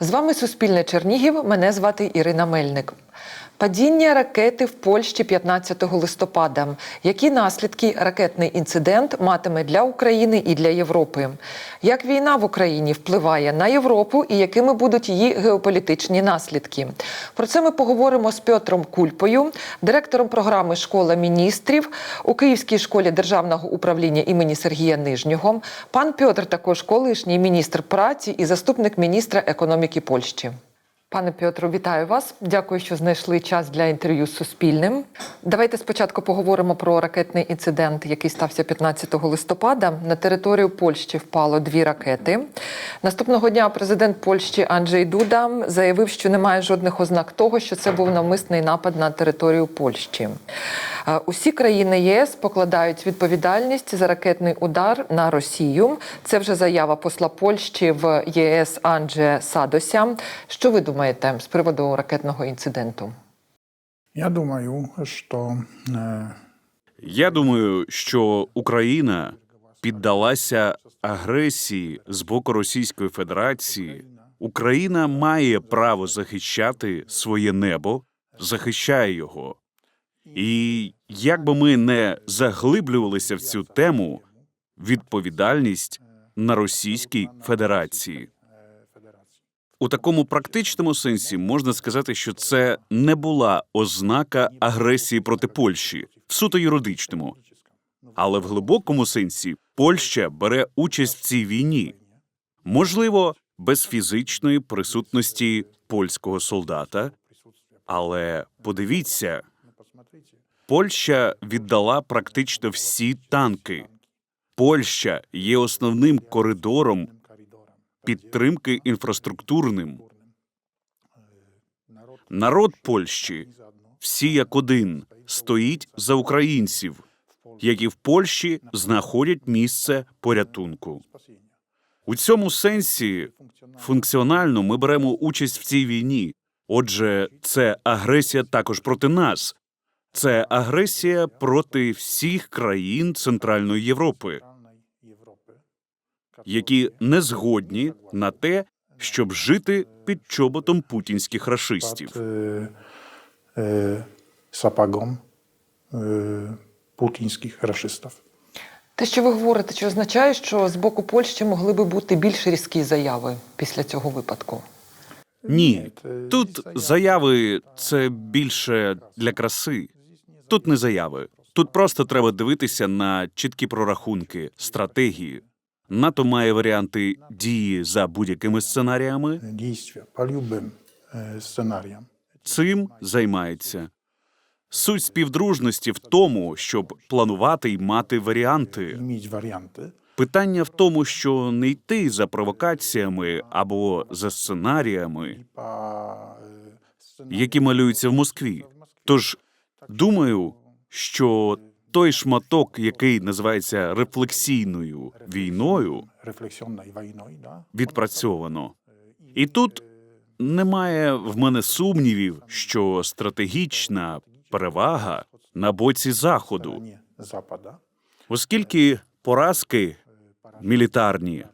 З вами Суспільне Чернігів. Мене звати Ірина Мельник. Падіння ракети в Польщі 15 листопада. Які наслідки ракетний інцидент матиме для України і для Європи? Як війна в Україні впливає на Європу і якими будуть її геополітичні наслідки? Про це ми поговоримо з Петром Кульпою, директором програми Школа міністрів у Київській школі державного управління імені Сергія Нижнього. Пан Петр також колишній міністр праці і заступник міністра економіки Польщі. Пане Петру, вітаю вас. Дякую, що знайшли час для інтерв'ю з Суспільним. Давайте спочатку поговоримо про ракетний інцидент, який стався 15 листопада. На територію Польщі впало дві ракети. Наступного дня президент Польщі Анджей Дуда заявив, що немає жодних ознак того, що це був навмисний напад на територію Польщі. Е, Усі країни єС покладають відповідальність за ракетний удар на Росію. Це вже заява посла Польщі в ЄС Анджея Садося. Що ви думаєте з приводу ракетного інциденту? Я думаю, що е, Я думаю, що Україна піддалася агресії з боку Російської Федерації. Україна має право захищати своє небо, захищає його. І як би ми не заглиблювалися в цю тему, відповідальність на Російській Федерації. У такому практичному сенсі можна сказати, що це не була ознака агресії проти Польщі в суто юридичному, але в глибокому сенсі Польща бере участь в цій війні, можливо, без фізичної присутності польського солдата. Але подивіться, Польща віддала практично всі танки. Польща є основним коридором підтримки інфраструктурним. Народ Польщі, всі як один, стоїть за українців, які в Польщі знаходять місце порятунку. У цьому сенсі функціонально ми беремо участь в цій війні. Отже, це агресія також проти нас. Це агресія проти всіх країн Центральної Європи, які не згодні на те, щоб жити під чоботом путінських рашистів. під е, е, сапогом е, путінських рашистів. Те, що ви говорите, чи означає, що з боку Польщі могли би бути більш різкі заяви після цього випадку? Ні, тут заяви це більше для краси. Тут не заяви. Тут просто треба дивитися на чіткі прорахунки, стратегії. НАТО має варіанти дії за будь-якими сценаріями. По любим е, сценаріям. Цим займається. Суть співдружності в тому, щоб планувати й мати варіанти. Варіанти. Питання в тому, що не йти за провокаціями або за сценаріями, сценарію. які малюються в Москві. Тож думаю, що той шматок, який називається рефлексійною війною, відпрацьовано. І тут немає в мене сумнівів, що стратегічна перевага на боці заходу, оскільки поразки мілітарні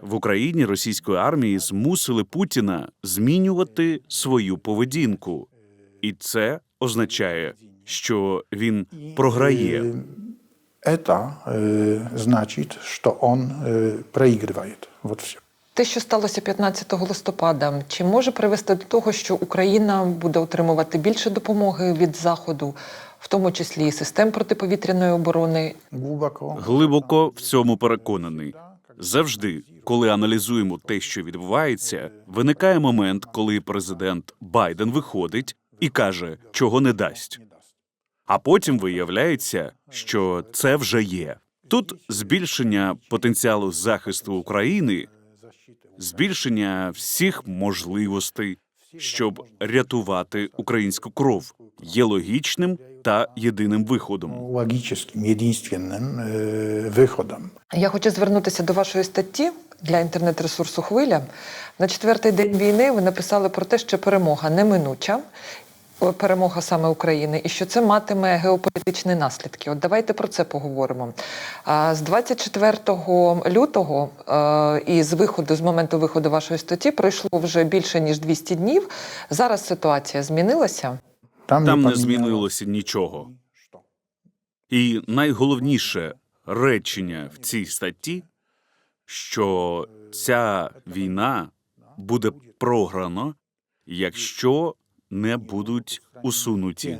в Україні російської армії змусили Путіна змінювати свою поведінку, і це означає, що він програє. Это э, значит, что он э, проигрывает. Вот все. Те, що сталося 15 листопада, чи може привести до того, що Україна буде отримувати більше допомоги від заходу, в тому числі і систем протиповітряної оборони? Глубоко. Глибоко в цьому переконаний. Завжди, коли аналізуємо те, що відбувається, виникає момент, коли президент Байден виходить і каже, чого не дасть. А потім виявляється, що це вже є. Тут збільшення потенціалу захисту України, збільшення всіх можливостей, щоб рятувати українську кров, є логічним та єдиним виходом. Логическим, единственным э, выходом. Я хочу звернутися до вашої статті для інтернет-ресурсу Хвиля. На четвертий день війни ви написали про те, що перемога неминуча, перемога саме України, і що це матиме геополітичні наслідки. От давайте про це поговоримо. З 24 лютого е, і з виходу, з моменту виходу вашої статті, пройшло вже більше ніж 200 днів. Зараз ситуація змінилася. Там Там не змінилося нічого. І найголовніше речення в цій статті, що ця війна буде програно, якщо не будуть усунуті.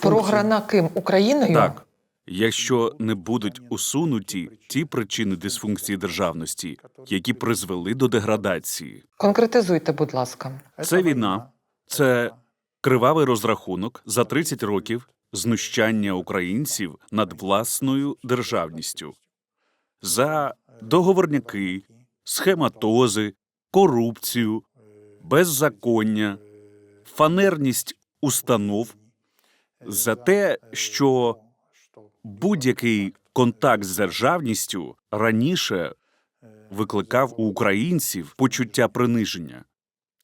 Програна ким Україною? Так, якщо не будуть усунуті ті причини дисфункції державності, які призвели до деградації. Конкретизуйте, будь ласка. Це війна, це кривавий розрахунок за 30 років знущання українців над власною державністю за договорняки, схематози, корупцію, беззаконня, фанерність установ, за те, що будь-який контакт з державністю раніше викликав у українців почуття приниження,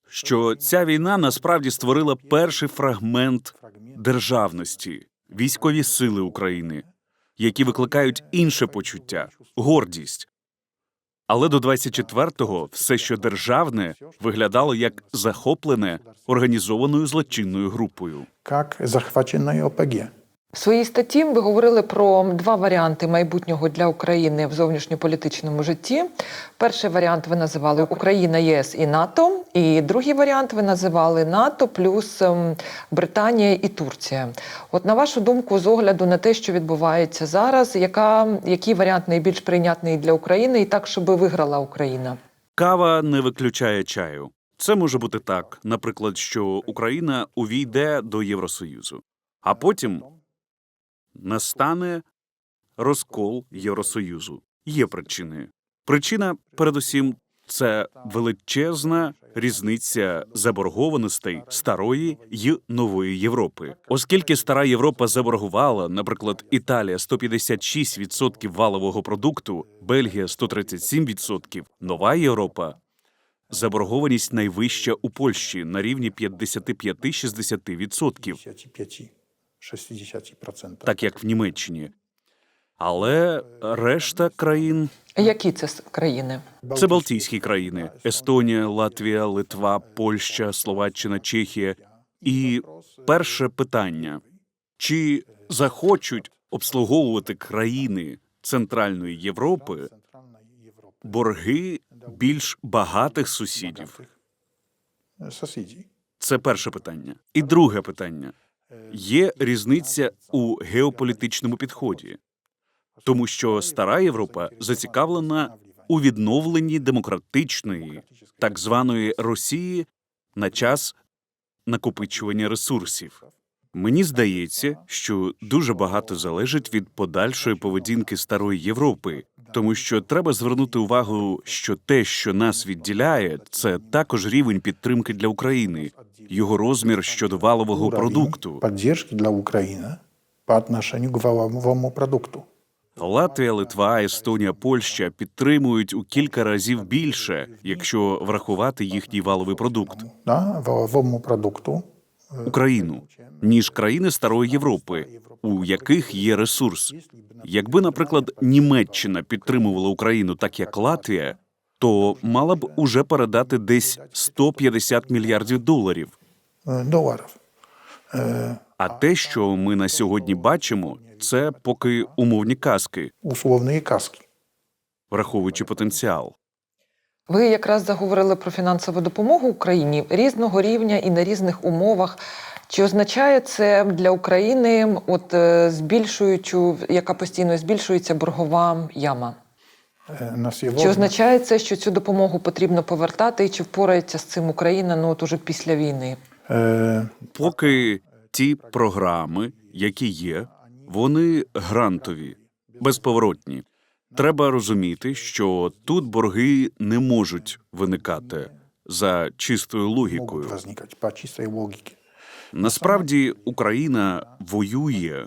що ця війна насправді створила перший фрагмент державності, військові сили України, які викликають інше почуття гордість. Але до 24-го все, що державне, виглядало як захоплене організованою злочинною групою. Як захваченої ОПГ. В своїй статті ви говорили про два варіанти майбутнього для України в зовнішньополітичному житті. Перший варіант ви називали Україна, ЄС і НАТО. І другий варіант ви називали НАТО плюс ем, Британія і Турція. От на вашу думку, з огляду на те, що відбувається зараз, яка, який варіант найбільш прийнятний для України і так, щоб виграла Україна? Кава не виключає чаю. Це може бути так, наприклад, що Україна увійде до Євросоюзу, а потім настане розкол Євросоюзу. Є причини. Причина, передусім, це величезна різниця заборгованостей старої й нової Європи. Оскільки стара Європа заборгувала, наприклад, Італія 156% валового продукту, Бельгія 137%, нова Європа заборгованість найвища у Польщі на рівні 55-60%, 55-60%. так як в Німеччині. Але решта країн Які це країни? це Балтійські країни: Естонія, Латвія, Литва, Польща, Словаччина, Чехія. І перше питання: чи захочуть обслуговувати країни Центральної Європи борги більш багатих сусідів? Сусіді. Це перше питання. І друге питання: є різниця у геополітичному підході, тому що стара Європа зацікавлена у відновленні демократичної, так званої Росії на час накопичування ресурсів. Мені здається, що дуже багато залежить від подальшої поведінки старої Європи, тому що треба звернути увагу, що те, що нас відділяє, це також рівень підтримки для України, його розмір щодо валового продукту. Поддержки для України по отношению к валовому продукту. Латвія, Литва, Естонія, Польща підтримують у кілька разів більше, якщо врахувати їхній валовий продукт Да, валовому продукту. Україну, ніж країни старої Європи, у яких є ресурс. Якби, наприклад, Німеччина підтримувала Україну так, як Латвія, то мала б уже передати десь 150 мільярдів доларів. е. А те, що ми на сьогодні бачимо, це поки умовні казки, Условні казки. враховуючи потенціал. Ви якраз заговорили про фінансову допомогу Україні різного рівня і на різних умовах. Чи означає це для України, от е, збільшуючу, яка постійно збільшується боргова яма? Е, На Чи означає це, що цю допомогу потрібно повертати, і чи впорається з цим Україна ну от уже після війни? е, Поки ті програми, які є, вони грантові, безповоротні. Треба розуміти, що тут борги не можуть виникати за чистою логікою. Насправді Україна воює,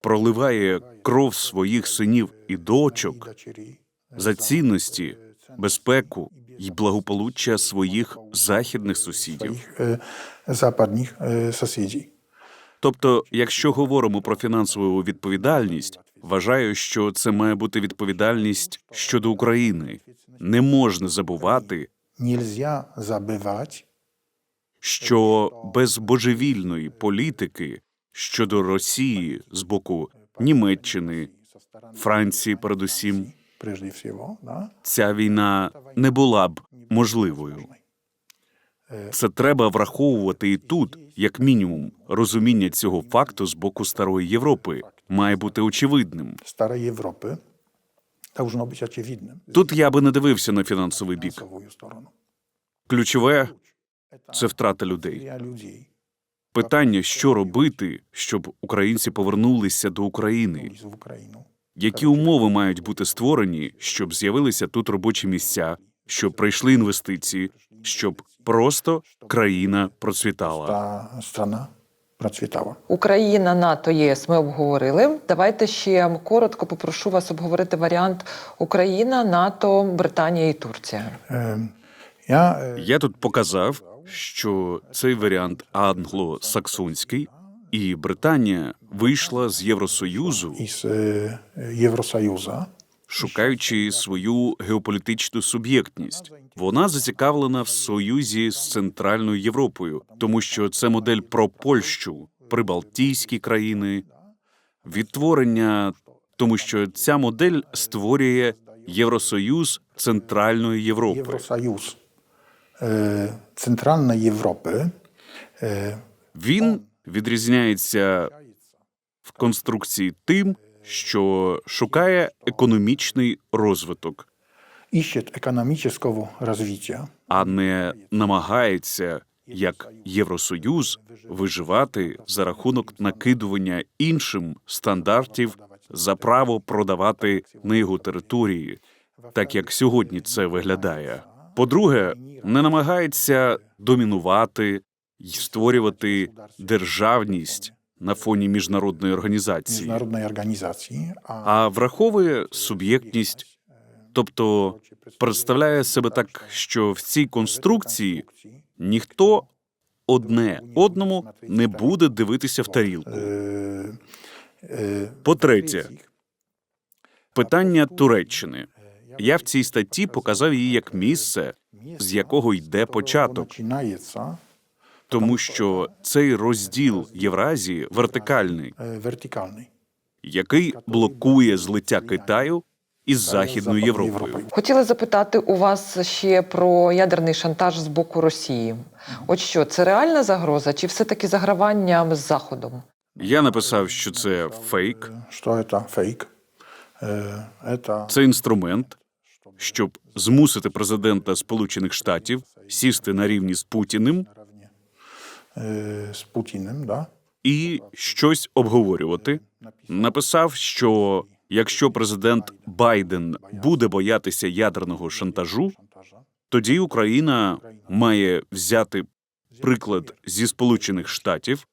проливає кров своїх синів і дочок за цінності, безпеку й благополуччя своїх західних сусідів. zapadnich e, sąsiedzi. Тобто, якщо говоримо про фінансову відповідальність, вважаю, що це має бути відповідальність щодо України. Не можна забувати, що без божевільної політики щодо Росії з боку Німеччини, Франції, передусім, ця війна не була б можливою. Це треба враховувати і тут, як мінімум, розуміння цього факту з боку старої Європи має бути очевидним. starej Europy должно być очевидным. Тут я би не дивився на фінансовий бік. Ключове це втрата людей. Питання, що робити, щоб українці повернулися до України. Які умови мають бути створені, щоб з'явилися тут робочі місця, щоб прийшли інвестиції, щоб просто країна процвітала. Процвітала. Україна, НАТО, ЄС ми обговорили. Давайте ще коротко попрошу вас обговорити варіант Україна, НАТО, Британія і Турція. Е, Я е, Я тут показав, що цей варіант англо-саксонський, і Британія вийшла з Євросоюзу, із е, Євросоюзу шукаючи свою геополітичну суб'єктність. Вона зацікавлена в союзі з Центральною Європою, тому що це модель про Польщу, прибалтійські країни, відтворення, тому що ця модель створює Євросоюз Центральної Європи. Євросоюз е, Центральної Європи е, Він відрізняється в конструкції тим, що шукає економічний розвиток, іще економічного розвиття а не намагається, як Євросоюз, виживати за рахунок накидування іншим стандартів за право продавати на його території, так як сьогодні це виглядає. По-друге, не намагається домінувати й створювати державність на фоні міжнародної організації, міжнародної організації, а а враховує суб'єктність, тобто представляє себе так, що в цій конструкції ніхто одне одному не буде дивитися в тарілку. е, е, По-третє, питання Туреччини. Я в цій статті показав її як місце, з якого йде початок, тому що цей розділ Євразії вертикальний, е, вертикальний. який блокує злиття Китаю із Західною Європою. Хотіла запитати у вас ще про ядерний шантаж з боку Росії. От що це реальна загроза, чи все-таки загравання з Заходом? Я написав, що це фейк, Що це фейк? Е, Це інструмент, щоб змусити президента Сполучених Штатів сісти на рівні з Путіним е, з Путіним, да? і щось обговорювати. Написав, що якщо президент Байден буде боятися ядерного шантажу, тоді Україна має взяти приклад зі Сполучених Штатів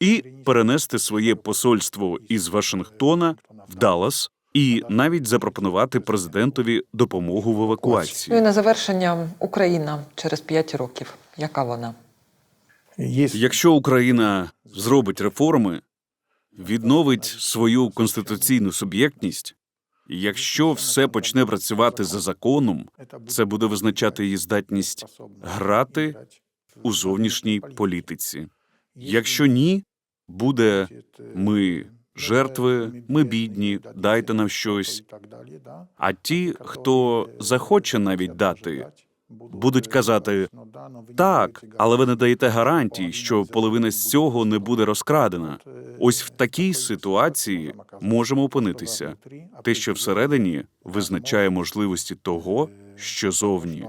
і перенести своє посольство із Вашингтона в Даллас і навіть запропонувати президентові допомогу в Ну і евакуації. на завершення Україна через 5 років. Яка вона? Якщо Україна зробить реформи, відновить свою конституційну суб'єктність, якщо все почне працювати за законом, це буде визначати її здатність грати у зовнішній політиці. Якщо ні, буде ми жертви, ми бідні, дайте нам щось. А ті, хто захоче навіть дати, будуть казати так, але ви не даєте гарантій, що половина з цього не буде розкрадена. Ось в такій ситуації можемо опинитися. Те, що всередині визначає можливості того, що зовні.